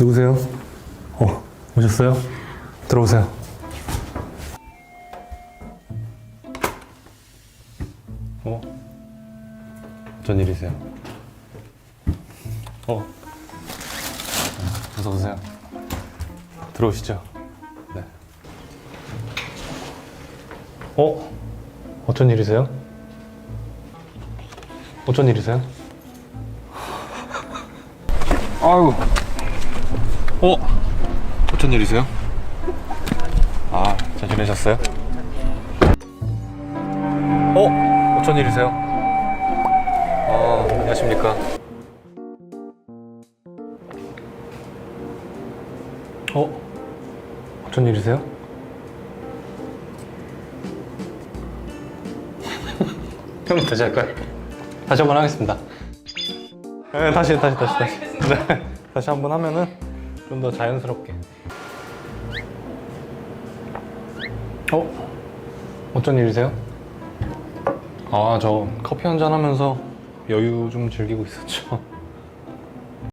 누구세요? 어, 오셨어요? 들어오세요. 어? 어쩐 일이세요? 어. 어서 오세요. 들어오시죠. 네. 어? 어쩐 일이세요? 어쩐 일이세요? 아유. 어? 어쩐 일이세요? 아, 잘 지내셨어요? 어? 어쩐 일이세요? 아, 안녕하십니까. 어? 어쩐 일이세요? 형 다시 할까요? 다시 한번 하겠습니다. 네, 다시 다시 다시 다시. 네, 다시 한번 하면은 좀 더 자연스럽게. 어? 어쩐 일이세요? 아, 저 커피 한잔 하면서 여유 좀 즐기고 있었죠.